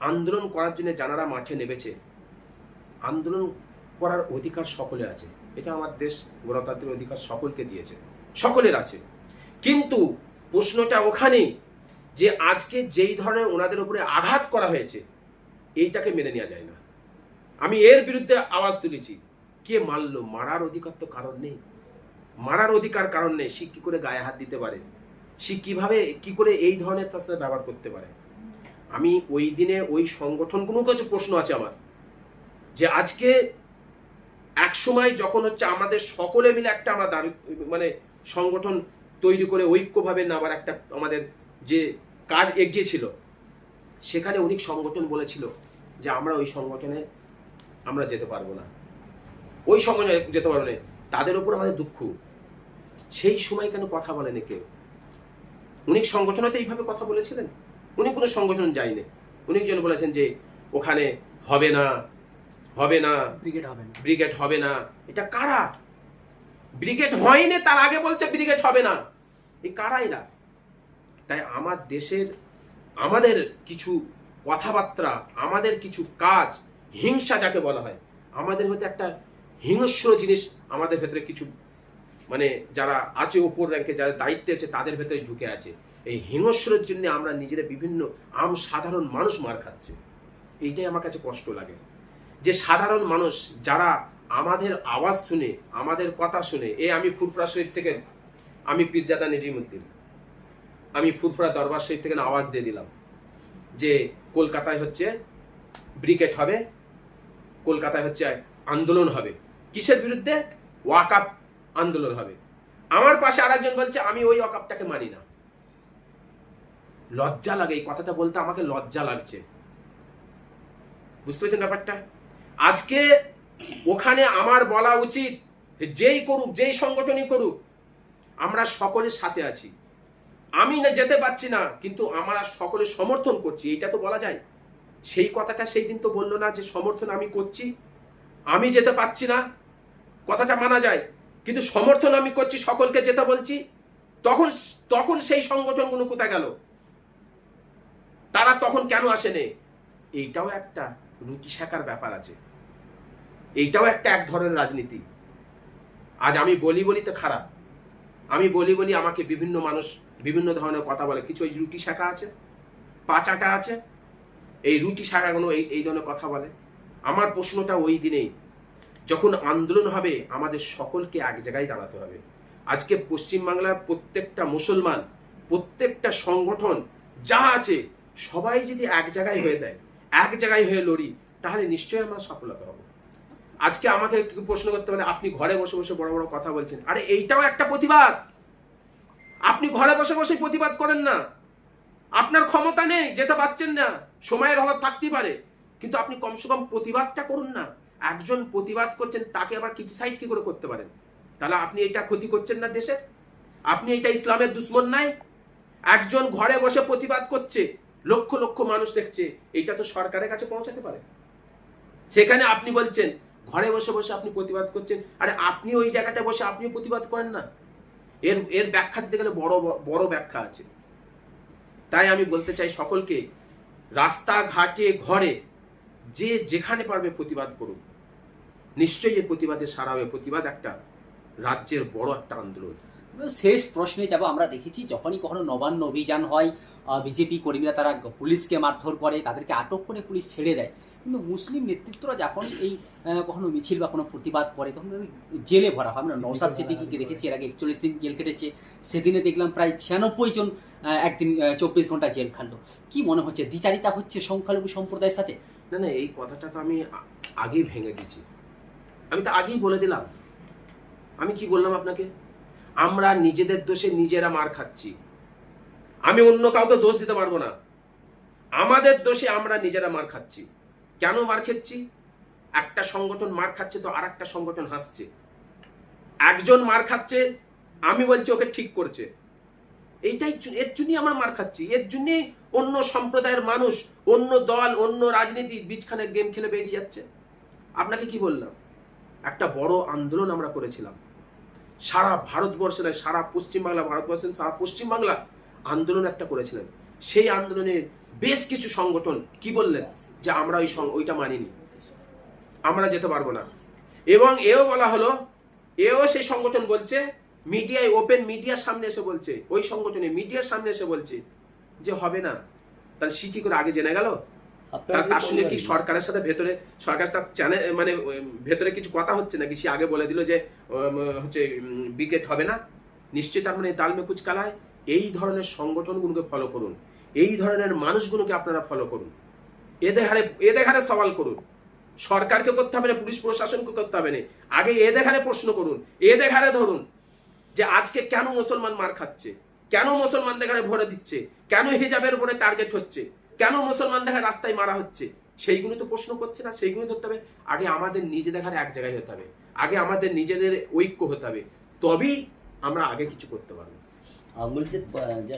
আন্দোলন করার জন্য যারা মাঠে নেমেছে। আন্দোলন করার অধিকার সকলের আছে। এটা আমার দেশ গণতান্ত্রিক অধিকার সকলকে দিয়েছে। সকলের আছে। কিন্তু প্রশ্নটা ওখানেই যে আজকে যেই ধরনের ওনাদের উপরে আঘাত করা হয়েছে, এইটাকে মেনে নেওয়া যায় না। আমি এর বিরুদ্ধে আওয়াজ তুলেছি। কে মারলো? মারার অধিকার তো কারণ নেই। মারার অধিকার কারণ নেই। সে কি করে গায়ে হাত দিতে পারে? সে কীভাবে, কি করে এই ধরনের তার সাথে ব্যবহার করতে পারে? আমি ওই দিনে ওই সংগঠনগুলোর কাছে প্রশ্ন আছে আমার। যে আজকে এক সময় যখন হচ্ছে আমাদের সকলে মিলে একটা আমরা দাঁড়ি মানে সংগঠন তৈরি করে ঐক্যভাবে নাবার একটা আমাদের যে কাজ এগিয়েছিল সেখানে অনেক সংগঠন বলেছিল যে আমরা ওই সংগঠনে আমরা যেতে পারব না। ওই সংগঠনে যেতে পারব না। তাদের ওপর আমাদের দুঃখ। সেই সময় কেন কথা বলেনি কেউ? উনি সংগঠনে তো এইভাবে কথা বলেছিলেন। উনি কোনো সংগঠন যায়নি। উনি জন বলেছেন যে ওখানে হবে না হবে না ব্রিগেড হবে না। ব্রিগেড হবে না। এটা কারা? ব্রিগেড হয়নি তার আগে বলছে ব্রিগেড হবে না। এই কারা এরা তাই আমার দেশের আমাদের কিছু কথাবার্তা আমাদের কিছু কাজ হিংসা যাকে বলা হয় আমাদের হয়তো একটা হিংস্র জিনিস আমাদের ভেতরে কিছু মানে যারা আছে ওপর র্যাঙ্কে যারা দায়িত্বে আছে তাদের ভেতরে ঢুকে আছে। এই হিংস্রের জন্য আমরা নিজেরা বিভিন্ন আম সাধারণ মানুষ মার খাচ্ছে। এইটাই আমার কাছে কষ্ট লাগে। যে সাধারণ মানুষ যারা আমাদের আওয়াজ শুনে, আমাদের কথা শুনে, এ আমি ফুরফুরা শরীফ থেকে, আমি পীরজাদা নিজিমুদ্দিন, আমি ফুরফুরা দরবার শরীফ থেকে আওয়াজ দিয়ে দিলাম যে কলকাতায় হচ্ছে ব্রিগেড হবে, কলকাতায় হচ্ছে আন্দোলন হবে। কিসের বিরুদ্ধে? ওয়াকাপ আন্দোলন হবে। আমার পাশে আরেকজন বলছে, আমি ওই ওয়াকাপটাকে মানি না। লজ্জা লাগে, এই কথাটা বলতে আমাকে লজ্জা লাগছে। বুঝতে পেরেছেন ব্যাপারটা? আজকে ওখানে আমার বলা উচিত, যেই করুক, যেই সংগঠনই করুক, আমরা সকলের সাথে আছি। আমি না যেতে পারছি না, কিন্তু আমরা সকলে সমর্থন করছি এটা তো বলা যায়। সেই কথাটা সেই দিন তো বলল না যে সমর্থন আমি করছি। আমি যেতে পারছি না, কথাটা মানা যায়, কিন্তু সমর্থন আমি করছি, সকলকে যেতে বলছি, তখন তখন সেই সংগঠনগুলো কোথায় গেল? তারা তখন কেন আসেনি? এইটাও একটা রুটি শেখার ব্যাপার আছে। এইটাও একটা এক ধরনের রাজনীতি। আজ আমি বলি বলি তো খারাপ। আমি বলি বলি আমাকে বিভিন্ন মানুষ বিভিন্ন ধরনের কথা বলে। কিছু ওই রুটি শাখা আছে? পাচাটা আছে? এই রুটি শাখাগুলো এই এই ধরনের কথা বলে। আমার প্রশ্নটা ওই দিনেই, যখন আন্দোলন হবে, আমাদের সকলকে এক জায়গায় দাঁড়াতে হবে। আজকে পশ্চিমবাংলার প্রত্যেকটা মুসলমান, প্রত্যেকটা সংগঠন যা আছে সবাই যদি এক জায়গায় হয়ে দেয় এক জায়গায় হয়ে লড়ি, তাহলে নিশ্চয়ই আমরা সফলতা হব আজকে আমাকে প্রশ্ন করতে পারে, আপনি ঘরে বসে বসে বড় বড় কথা বলছেন। আরে এইটাও একটা প্রতিবাদ। আপনি ঘরে বসে বসে প্রতিবাদ করেন না। আপনার ক্ষমতা নেই, যেতে পারছেন না। সময়ের অভাব থাকতেই পারে। কিন্তু আপনি কমসে কম প্রতিবাদটা করুন না। একজন প্রতিবাদ করছেন, তাকে আবার ক্রিটিসাইড কি করে করতে পারেন? তাহলে আপনি এটা ক্ষতি করছেন না দেশের? আপনি এটা ইসলামের দুশ্মন নাই? একজন ঘরে বসে প্রতিবাদ করছে লক্ষ লক্ষ মানুষ দেখছে এটা তো সরকারের কাছে পৌঁছাতে পারে। সেখানে আপনি বলছেন, ঘরে বসে বসে আপনি প্রতিবাদ করছেন, আরে আপনি ওই জায়গাটা বসে আপনিও প্রতিবাদ করেন না। এর এর ব্যাখ্যা দিতে গেলে বড় বড় ব্যাখ্যা আছে। তাই আমি বলতে চাই সকলকে, রাস্তাঘাটে, ঘরে, যে যেখানে পারবে প্রতিবাদ করুক নিশ্চয়ই প্রতিবাদে সারা হবে। প্রতিবাদ একটা রাজ্যের বড় একটা আন্দোলন। শেষ প্রশ্নে যাব আমরা দেখেছি যখনই কখনো নবান্ন অভিযান হয় বিজেপি কর্মীরা তারা পুলিশকে মারধর করে তাদেরকে আটক করে পুলিশ ছেড়ে দেয়। কিন্তু মুসলিম নেতৃত্বরা যখন এই কখনো মিছিল বা কোনো প্রতিবাদ করে তখন জেলে ভরা হয়। আমরা নৌসাদ সিদ্দিকিকে দেখেছি এর আগে একচল্লিশ দিন জেল কেটেছে সেদিনে দেখলাম প্রায় ছিয়ানব্বই জন একদিন চব্বিশ ঘণ্টা জেল খাটলো কি মনে হচ্ছে দ্বিচারিতা হচ্ছে সংখ্যালঘু সম্প্রদায়ের সাথে? না না এই কথাটা তো আমি আগেই ভেঙে দিয়েছি। আমি তো আগেই বলে দিলাম। আমি কি বললাম আপনাকে? আমরা নিজেদের দোষে নিজেরা মার খাচ্ছি। আমি অন্য কাউকে দোষ দিতে পারব না। আমাদের দোষে আমরা নিজেরা মার খাচ্ছি। কেন মার খাচ্ছি? একটা সংগঠন মার খাচ্ছে তো আর একটা সংগঠন হাসছে। একজন মার খাচ্ছে, আমি বলছি ওকে ঠিক করছে। এইটাই এর জন্যই আমরা মার খাচ্ছি। এর জন্যই অন্য সম্প্রদায়ের মানুষ, অন্য দল, অন্য রাজনীতি বীজখানে গেম খেলে বেরিয়ে যাচ্ছে। আপনাকে কি বললাম? একটা বড় আন্দোলন আমরা করেছিলাম। সারা ভারতবর্ষে নয়, সারা পশ্চিমবাংলা ভারতবর্ষের সারা পশ্চিমবাংলা আন্দোলন একটা করেছিলেন। সেই আন্দোলনে বেশ কিছু সংগঠন কি বললেন? যে আমরা ওই ওইটা মানিনি। আমরা যেতে পারব না। এবং এও বলা হলো, এও সেই সংগঠন বলছে, মিডিয়ায়, ওপেন মিডিয়ার সামনে এসে বলছে, ওই সংগঠনে মিডিয়ার সামনে এসে বলছে যে হবে না। তাহলে সে কি করে আগে জেনে গেল? তার তার সঙ্গে কি সরকারের সাথে ভেতরে সরকার চ্যানেল মানে ভেতরে কিছু কথা হচ্ছে নাকি? সে আগে বলে দিল যে হচ্ছে বিকেট হবে না। নিশ্চয়ই তার মানে তালমে কুচ কালায় এই ধরনের সংগঠনগুলোকে ফলো করুন। এই ধরনের মানুষগুলোকে আপনারা ফলো করুন। এদের হারে এদের হারে সওয়াল করুন। সরকারকে করতে হবে না পুলিশ প্রশাসনকে করতে হবে না। আগে এদের হারে প্রশ্ন করুন এদের হারে ধরুন যে আজকে কেন মুসলমান মার খাচ্ছে? কেন মুসলমানদের ঘরে ভরে দিচ্ছে? কেন হিজাবের উপরে টার্গেট হচ্ছে? কেন মুসলমান দেখা রাস্তায় মারা হচ্ছে? সেইগুলো তো প্রশ্ন করছে না সেইগুলো ধরতে হবে। আগে আমাদের নিজে দেখার এক জায়গায় হতে হবে। আগে আমাদের নিজেদের ঐক্য হতে হবে। তবেই আমরা আগে কিছু করতে পারব। আহ, যে